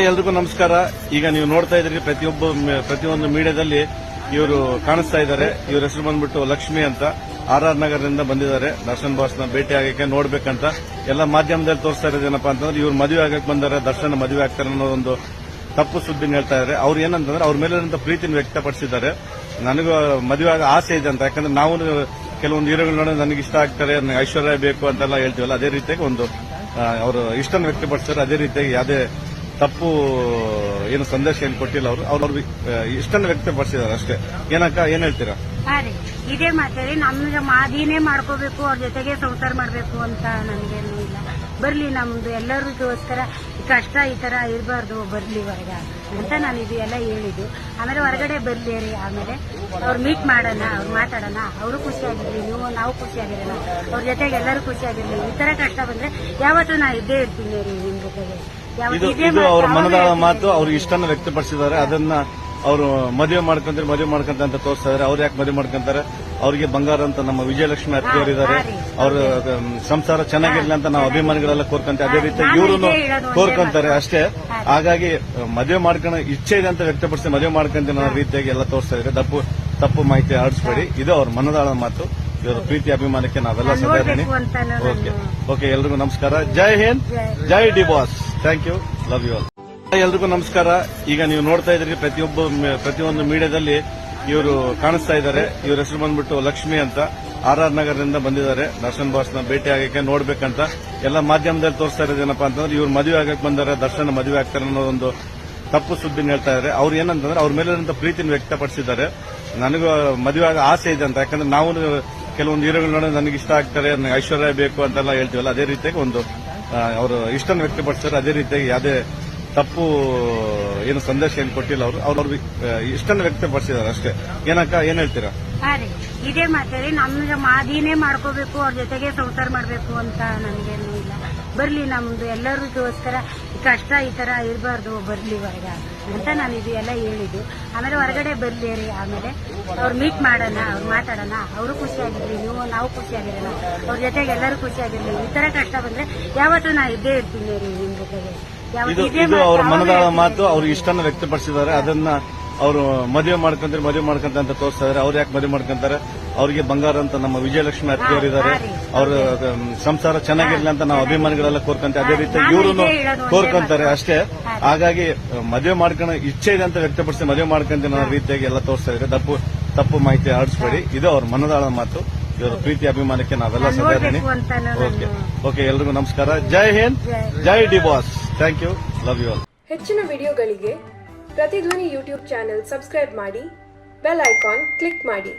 ಎಲ್ರಿಗೂ ನಮಸ್ಕಾರ. ಈಗ ನೀವು ನೋಡ್ತಾ ಇದ್ರಿ ಪ್ರತಿಯೊಬ್ಬ ಪ್ರತಿಯೊಂದು ಮೀಡಿಯಾದಲ್ಲಿ ಇವರು ಕಾಣಿಸ್ತಾ ಇದ್ದಾರೆ. ಇವ್ರ ಹೆಸರು ಬಂದ್ಬಿಟ್ಟು ಲಕ್ಷ್ಮಿ ಅಂತ. ಆರ್ ಆರ್ ನಗರದಿಂದ ಬಂದಿದ್ದಾರೆ. ದರ್ಶನ್ ಬಾಸ್ನ ಭೇಟಿ ಆಗಕ್ಕೆ ನೋಡ್ಬೇಕಂತ. ಎಲ್ಲ ಮಾಧ್ಯಮದಲ್ಲಿ ತೋರಿಸ್ತಾ ಇರೋದೇನಪ್ಪ ಅಂತಂದ್ರೆ, ಇವ್ರು ಮದುವೆ ಆಗಕ್ಕೆ ಬಂದಾರೆ, ದರ್ಶನ್ ಮದುವೆ ಆಗ್ತಾರೆ ಅನ್ನೋ ಒಂದು ತಪ್ಪು ಸುದ್ದಿ ಹೇಳ್ತಾ ಇದ್ದಾರೆ ಅವ್ರು ಏನಂತಂದ್ರೆ, ಅವ್ರ ಮೇಲಿರುವಂತ ಪ್ರೀತಿನ ವ್ಯಕ್ತಪಡಿಸಿದ್ದಾರೆ. ನನಗೂ ಮದುವೆ ಆಗ ಆಸೆ ಇದೆ ಅಂತ. ಯಾಕಂದ್ರೆ ನಾವು ಕೆಲವೊಂದು ಹೀರೋಗಳು ನೋಡಿ ನನಗೆ ಇಷ್ಟ ಆಗ್ತಾರೆ ಐಶ್ವರ್ಯ ಬೇಕು ಅಂತೆಲ್ಲ ಹೇಳ್ತೀವಲ್ಲ, ಅದೇ ರೀತಿಯಾಗಿ ಒಂದು ಅವರು ಇಷ್ಟನ ವ್ಯಕ್ತಪಡಿಸ್ತಾರೆ ಅದೇ ರೀತಿಯಾಗಿ ಯಾವುದೇ ತಪ್ಪು ಏನು ಸಂದೇಶ ಏನು ಕೊಟ್ಟಿಲ್ಲ ಅವರು. ಅವ್ರು ಇಷ್ಟನ್ನು ವ್ಯಕ್ತಪಡಿಸಿದ್ದಾರೆ ಅಷ್ಟೇ. ಏನಕ್ಕ, ಏನ್ ಹೇಳ್ತೀರಾ? ರೀ. ಇದೇ ಮಾತಾಡಿ ನಮ್ಗೆ ಮಾದಿನೇ ಮಾಡ್ಕೋಬೇಕು, ಅವ್ರ ಜೊತೆಗೆ ಸಂಸಾರ ಮಾಡ್ಬೇಕು ಅಂತ ನನಗೇನು ಇಲ್ಲ. ಬರ್ಲಿ ನಮ್ದು ಎಲ್ಲರಿಗೋಸ್ಕರ ಕಷ್ಟ ಈ ತರ ಇರಬಾರ್ದು, ಬರ್ಲಿ ಹೊರಗ ಅಂತ ನಾನು ಇದು ಎಲ್ಲ ಹೇಳಿದ್ದು. ಆಮೇಲೆ ಹೊರಗಡೆ ಬರ್ಲಿ ರೀ, ಆಮೇಲೆ ಅವ್ರು ಮೀಟ್ ಮಾಡೋಣ, ಅವ್ರು ಮಾತಾಡೋಣ. ಅವರು ಖುಷಿಯಾಗಿರ್ಲಿ ನೀವು, ನಾವು ಖುಷಿಯಾಗಿರೋಣ ಅವ್ರ ಜೊತೆಗೆ ಎಲ್ಲರೂ ಖುಷಿಯಾಗಿರ್ಲಿ ಈ ತರ ಕಷ್ಟ ಬಂದ್ರೆ ಯಾವತ್ತೂ ನಾ ಇದ್ದೇ ಇರ್ತೀನಿ ರೀ ನಿಮ್ ಜೊತೆಗೆ. ಇದು ಇದು ಅವ್ರ ಮನದಾಳ ಮಾತು ಅವ್ರ ಇಷ್ಟನ್ನು ವ್ಯಕ್ತಪಡಿಸಿದ್ದಾರೆ. ಅದನ್ನ ಅವರು ಮದುವೆ ಮಾಡ್ಕೊಂತಾರೆ ಮದುವೆ ಮಾಡ್ಕೊಂತ ಅಂತ ತೋರಿಸ್ತಾ ಇದಾರೆ ಅವ್ರು ಯಾಕೆ ಮದುವೆ ಮಾಡ್ಕೊಂತಾರೆ? ಅವರಿಗೆ ಬಂಗಾರ ಅಂತ ನಮ್ಮ ವಿಜಯಲಕ್ಷ್ಮಿ ಅತ್ತಿಯವರಿದ್ದಾರೆ ಅವರ ಸಂಸಾರ ಚೆನ್ನಾಗಿರ್ಲಿ ಅಂತ ನಾವು ಅಭಿಮಾನಿಗಳೆಲ್ಲ ಕೋರ್ಕೊಂತೀವಿ. ಅದೇ ರೀತಿ ಇವರನ್ನು ಇವರು ಕೋರ್ಕೊಂತಾರೆ ಅಷ್ಟೇ. ಹಾಗಾಗಿ ಮದುವೆ ಮಾಡ್ಕೊಂಡು ಇಚ್ಛೆ ಇದೆ ಅಂತ ವ್ಯಕ್ತಪಡಿಸಿ ಮದುವೆ ಮಾಡ್ಕೊಂತೀನಿ ಅನ್ನೋ ರೀತಿಯಾಗಿ ಎಲ್ಲ ತೋರಿಸ್ತಾ ಇದ್ದಾರೆ. ತಪ್ಪು ತಪ್ಪು ಮಾಹಿತಿ ಆಡಿಸ್ಬೇಡಿ ಇದು ಅವ್ರ ಮನದಾಳ ಮಾತು. ಇವರ ಪ್ರೀತಿ ಅಭಿಮಾನಕ್ಕೆ ನಾವೆಲ್ಲ ಸದಾ ಓಕೆ. ಓಕೆ ಎಲ್ರಿಗೂ ನಮಸ್ಕಾರ. ಜೈ ಹಿಂದ್. ಜೈ. ಜೈ D boss. Thank you love you all ಎಲ್ರಿಗೂ ನಮಸ್ಕಾರ. ಈಗ ನೀವು ನೋಡ್ತಾ ಇದ್ರಿ ಪ್ರತಿಯೊಬ್ಬ ಪ್ರತಿಯೊಂದು ಮೀಡಿಯಾದಲ್ಲಿ ಇವರು ಕಾಣಿಸ್ತಾ ಇದ್ದಾರೆ. ಇವ್ರ ಹೆಸರು ಬಂದ್ಬಿಟ್ಟು ಲಕ್ಷ್ಮಿ ಅಂತ. ಆರ್ ಆರ್ ನಗರದಿಂದ ಬಂದಿದ್ದಾರೆ. ದರ್ಶನ್ ಬಾಸ್ನ ಭೇಟಿ ಆಗಕ್ಕೆ ನೋಡ್ಬೇಕಂತ. ಎಲ್ಲ ಮಾಧ್ಯಮದಲ್ಲಿ ತೋರಿಸ್ತಾ ಇರೋದೇನಪ್ಪ ಅಂತಂದ್ರೆ, ಇವ್ರು ಮದುವೆ ಆಗಕ್ಕೆ ಬಂದಾರೆ, ದರ್ಶನ್ ಮದುವೆ ಆಗ್ತಾರೆ ಅನ್ನೋ ಒಂದು ತಪ್ಪು ಸುದ್ದಿನ ಹೇಳ್ತಾ ಇದ್ದಾರೆ. ಅವ್ರು ಏನಂತಂದ್ರೆ, ಅವ್ರ ಮೇಲಿರುವಂತ ಪ್ರೀತಿನ ವ್ಯಕ್ತಪಡಿಸಿದ್ದಾರೆ. ನನಗೂ ಮದುವೆ ಆಗ ಆಸೆ ಇದೆ ಅಂತ. ಯಾಕಂದ್ರೆ, ನಾವು ಕೆಲವೊಂದು ಹೀರೋಗಳು ನನಗೆ ಇಷ್ಟ ಆಗ್ತಾರೆ ಐಶ್ವರ್ಯ ಬೇಕು ಅಂತೆಲ್ಲ ಹೇಳ್ತೀವಲ್ಲ, ಅದೇ ರೀತಿಯಾಗಿ ಒಂದು ಅವರು ಇಷ್ಟನ್ನು ವ್ಯಕ್ತಪಡಿಸ್ತಾರೆ. ಅದೇ ರೀತಿಯಾಗಿ ಯಾವುದೇ ತಪ್ಪು, ಏನು ಸಂದೇಶ ಏನು ಕೊಟ್ಟಿಲ್ಲ ಅವರು. ಅವ್ರ ಇಷ್ಟನ್ನು ವ್ಯಕ್ತಪಡಿಸಿದ್ದಾರೆ ಅಷ್ಟೇ. ಏನಕ್ಕ, ಏನ್ ಹೇಳ್ತೀರಾ? ಇದೇ ಮಾತಾಡಿ ನಮ್ಗೆ ಮಾದಿನೇ ಮಾಡ್ಕೋಬೇಕು ಅವ್ರ ಜೊತೆಗೆ ಸಂಸಾರ ಮಾಡ್ಬೇಕು ಅಂತ ನಮ್ಗೇನು ಇಲ್ಲ. ಬರ್ಲಿ ನಮ್ದು ಎಲ್ಲರಿಗೋಸ್ಕರ ಕಷ್ಟ ಈ ತರ ಇರಬಾರ್ದು ಬರ್ಲಿ ಹೊರಗ ಅಂತ ನಾನು ಇದು ಎಲ್ಲ ಹೇಳಿದ್ದು. ಆಮೇಲೆ ಹೊರಗಡೆ ಬರ್ಲಿ ರೀ ಆಮೇಲೆ ಅವ್ರು ಮೀಟ್ ಮಾಡೋಣ ಅವ್ರು ಮಾತಾಡೋಣ. ಅವರು ಖುಷಿಯಾಗಿರ್ಲಿ ನೀವು ನಾವು ಖುಷಿಯಾಗಿರೋಣ. ಅವ್ರ ಜೊತೆಗೆ ಎಲ್ಲರೂ ಖುಷಿಯಾಗಿರ್ಲಿ. ಈ ತರ ಕಷ್ಟ ಬಂದ್ರೆ ಯಾವತ್ತೂ ನಾ ಇದ್ದೇ ಇರ್ತೀನಿ ರೀ ನಿಮ್ ಜೊತೆಗೆ. ಇದು ಅವ್ರ ಮನದ ಮಾತು ಅವ್ರ ಇಷ್ಟನ ವ್ಯಕ್ತಪಡಿಸಿದ್ದಾರೆ. ಅದನ್ನ ಅವರು ಮದುವೆ ಮಾಡ್ಕೊಂತಾರೆ ಮದುವೆ ಮಾಡ್ಕೊಂತ ಅಂತ ತೋರಿಸ್ತಾ ಇದಾರೆ ಅವ್ರು ಯಾಕೆ ಮದುವೆ ಮಾಡ್ಕೊಂತಾರೆ? ಅವ್ರಿಗೆ ಬಂಗಾರ ಅಂತ ನಮ್ಮ ವಿಜಯಲಕ್ಷ್ಮಿ ಅತ್ತಿ ಇದ್ದಾರೆ. ಅವ್ರ ಸಂಸಾರ ಚೆನ್ನಾಗಿರ್ಲಿ ಅಂತ ನಾವು ಅಭಿಮಾನಿಗಳೆಲ್ಲ ಕೋರ್ಕೊಂತ. ಅದೇ ರೀತಿ ಇವರು ಕೋರ್ಕೊಂತಾರೆ ಅಷ್ಟೇ. ಹಾಗಾಗಿ ಮದುವೆ ಮಾಡ್ಕೊಂಡು ಇಚ್ಛೆ ಇದೆ ಅಂತ ವ್ಯಕ್ತಪಡಿಸಿ ಮದುವೆ ಮಾಡ್ಕೊಂತೀನಿ ಅನ್ನೋ ರೀತಿಯಾಗಿ ಎಲ್ಲ ತೋರಿಸ್ತಾ ಇದ್ದಾರೆ. ತಪ್ಪು ತಪ್ಪು ಮಾಹಿತಿ ಆಡಿಸ್ಬೇಡಿ. ಇದು ಅವ್ರ ಮನದಾಳ ಮಾತು. ಇವರ ಪ್ರೀತಿ ಅಭಿಮಾನಕ್ಕೆ ನಾವೆಲ್ಲ ಸದಾ ಇದ್ದೀನಿ ಓಕೆ. ಓಕೆ ಎಲ್ರಿಗೂ ನಮಸ್ಕಾರ. ಜೈ ಹಿಂದ್. ಜೈ. ಜೈ D boss. Thank you. Love you all. ಹೆಚ್ಚಿನ ವಿಡಿಯೋಗಳಿಗೆ ಪ್ರತಿಧ್ವನಿ ಯೂಟ್ಯೂಬ್ ಚಾನೆಲ್ ಸಬ್ಸ್ಕ್ರೈಬ್ ಮಾಡಿ ಬೆಲ್ ಐಕಾನ್ ಕ್ಲಿಕ್ ಮಾಡಿ.